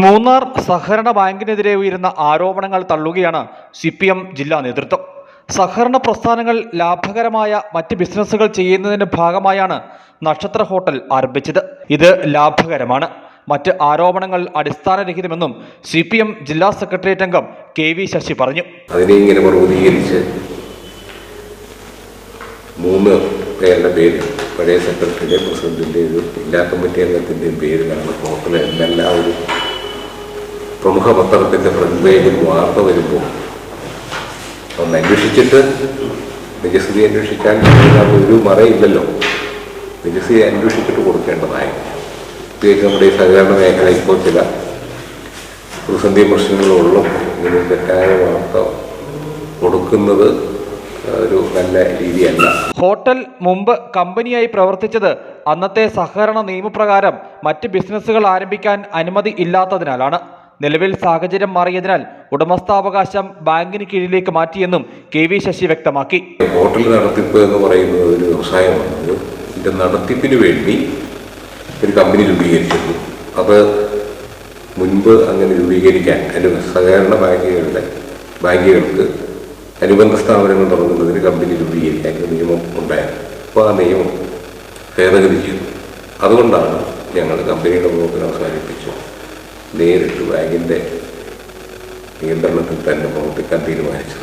മൂന്നാർ സഹകരണ ബാങ്കിനെതിരെ ഉയരുന്ന ആരോപണങ്ങൾ തള്ളുകയാണ് സി പി എം ജില്ലാ നേതൃത്വം. സഹകരണ പ്രസ്ഥാനങ്ങൾ ലാഭകരമായ മറ്റ് ബിസിനസ്സുകൾ ചെയ്യുന്നതിന്റെ ഭാഗമായാണ് നക്ഷത്ര ഹോട്ടൽ ആരംഭിച്ചത്. ഇത് ലാഭകരമാണ്. മറ്റ് ആരോപണങ്ങൾ അടിസ്ഥാനരഹിതമെന്നും സി പി എം ജില്ലാ സെക്രട്ടേറിയറ്റ് അംഗം കെ വി ശശി പറഞ്ഞു. അതിനെ ഇങ്ങനെ പർവതീകരിച്ച് മൂന്ന് പേരുടെ പേര് പഴയ സെക്രട്ടറിയുടെയും പ്രസിഡന്റിന്റെയും ജില്ലാ കമ്മിറ്റി അംഗത്തിന്റെയും പേരിലാണ് ഹോട്ടൽ എന്നെല്ലാം ഒരു പ്രമുഖ പത്രത്തിന്റെ ഫ്രണ്ട് പേജിൽ വാർത്ത വരുമ്പോൾ ഒന്ന് അന്വേഷിച്ചിട്ട് നിജസ്ഥിതി അന്വേഷിക്കാൻ ഒരു മറയില്ലല്ലോ. നിജസ്ഥിതി അന്വേഷിച്ചിട്ട് കൊടുക്കേണ്ടതായി. പ്രത്യേകിച്ച് നമ്മുടെ ഈ സഹകരണ മേഖല ഇപ്പോൾ ചില പ്രതിസന്ധി പ്രശ്നങ്ങളുള്ള ഇങ്ങനെ തെറ്റായ വാർത്ത കൊടുക്കുന്നത് ഒരു നല്ല രീതിയല്ല. ഹോട്ടൽ മുമ്പ് കമ്പനിയായി പ്രവർത്തിച്ചത് അന്നത്തെ സഹകരണ നിയമപ്രകാരം മറ്റ് ബിസിനസ്സുകൾ ആരംഭിക്കാൻ അനുമതി ഇല്ലാത്തതിനാലാണ്. നിലവിൽ സാഹചര്യം മാറിയതിനാൽ ഉടമസ്ഥാവകാശം ബാങ്കിന് കീഴിലേക്ക് മാറ്റിയെന്നും കെ വി ശശി വ്യക്തമാക്കി. ഹോട്ടൽ നടത്തിപ്പ് എന്ന് പറയുന്നത് ഒരു വ്യവസായമാണ് ഇത് ഇതിന്റെ നടത്തിപ്പിന് വേണ്ടി ഒരു കമ്പനി രൂപീകരിച്ചിരുന്നു അത് മുൻപ് അങ്ങനെ രൂപീകരിക്കാൻ അനു സഹകരണ ബാങ്കുകളുടെ ബാങ്കുകൾക്ക് അനുബന്ധ സ്ഥാപനങ്ങൾ തുടങ്ങുന്നതിന് കമ്പനി രൂപീകരിക്കാൻ നിയമം ഉണ്ടായിരുന്നു അപ്പോൾ ആ നിയമം ഭേദഗതി ചെയ്തു. അതുകൊണ്ടാണ് ഞങ്ങൾ കമ്പനിയുടെ മുഖത്തിന് അവസാനിപ്പിച്ചു നേരിട്ട് ബാങ്കിന്റെ നിയന്ത്രണത്തിൽ തന്നെ പ്രവർത്തിക്കാൻ തീരുമാനിച്ചു.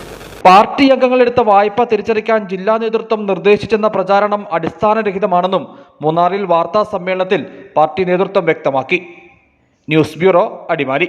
പാർട്ടി അംഗങ്ങൾ എടുത്ത വായ്പ തിരിച്ചറിക്കാൻ ജില്ലാ നേതൃത്വം നിർദ്ദേശിച്ചെന്ന പ്രചാരണം അടിസ്ഥാനരഹിതമാണെന്നും മൂന്നാറിൽ വാർത്താ സമ്മേളനത്തിൽ പാർട്ടി നേതൃത്വം വ്യക്തമാക്കി. News bureau Adimali.